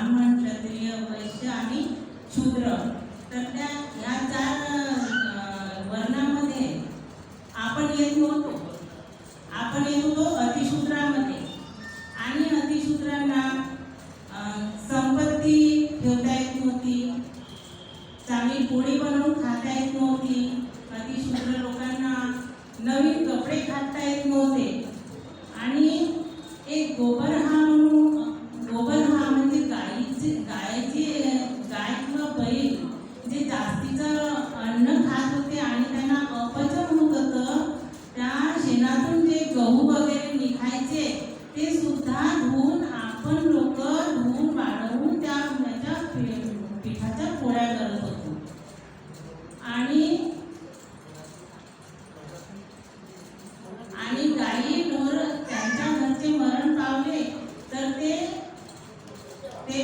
ब्राह्मण क्षत्रिय वैश्य आणि शूद्र तर त्या ह्या चार वर्णामध्ये आपण येत नव्हतो आपण येत होतो. अतिशूद्रामध्ये आणि अतिशूद्रांना संपत्ती ठेवता येत नव्हती चांगली पोळी बनवून खाता येत नव्हती अतिशूद्र लोकांना नवीन कपडे खाता येत नव्हते आणि एक गोबर हा ते सुद्धा धुवून आपण लोक धुवून वाढवून त्या त्याच्या पिठाच्या पोळ्या करत होतो. आणि आणि गाई ढोर त्यांच्या घरचे मरण पावले तर ते ते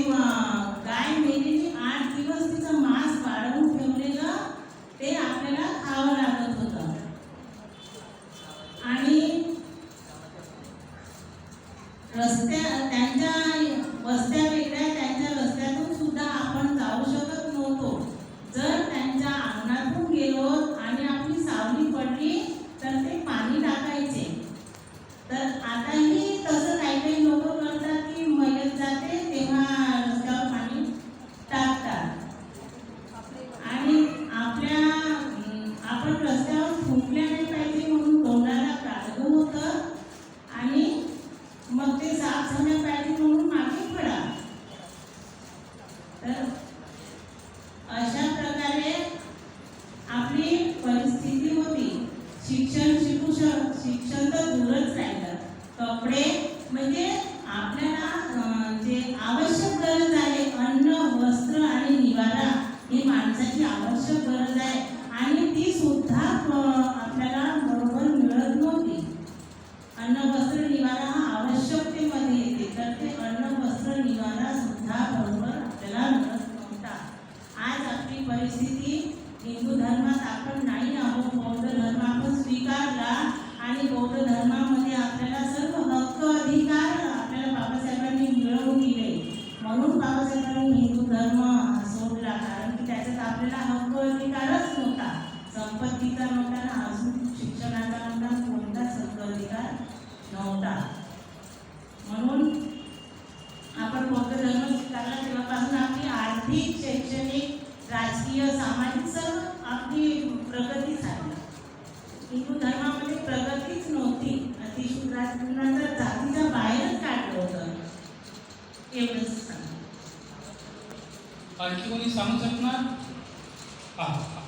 रस्त्या त्यांच्या वस्त्या आपली परिस्थिती होती. शिक्षण शिकू शक शिक्षण तर दूरच राहिलं. कपडे म्हणजे आपल्याला जे आवश्यक गरज आहे अन्न वस्त्र आणि निवारा ही माणसाची आवश्यक गरज आहे. आणि ती सुद्धा आपल्याला बरोबर मिळत नव्हती. अन्न वस्त्र निवारा हा आवश्यकतेमध्ये येते. तर ते अन्न वस्त्र निवारा सुद्धा बरोबर आपल्याला मिळत नव्हता. आज आपली परिस्थिती हिंदू धर्मात आपण नाही आहोत बौद्ध धर्म आपण स्वीकारला आणि बौद्ध धर्मामध्ये आपल्याला सर्व हक्क अधिकार आपल्याला बाबासाहेबांनी मिळवून दिले. म्हणून बाबासाहेबांनी हिंदू धर्म सोडला कारण की त्याच्यात आपल्याला हक्क अधिकारच नव्हता. संपत्तीचा नव्हता ना अजून शिक्षणाचा नव्हता कोणताच हक्क अधिकार नव्हता. म्हणून आपण बौद्ध धर्म स्वीकारला तेव्हापासून आपली आर्थिक शैक्षणिक राजकीय सामाजिक सर्व आपली प्रगती झाली. हिंदू धर्मामध्ये प्रगतीच नव्हती. अतिशूद्रांना जातीच्या बाहेरच काढलं होतं. एवढंच आणखी कोणी सांगू शकणार? हा.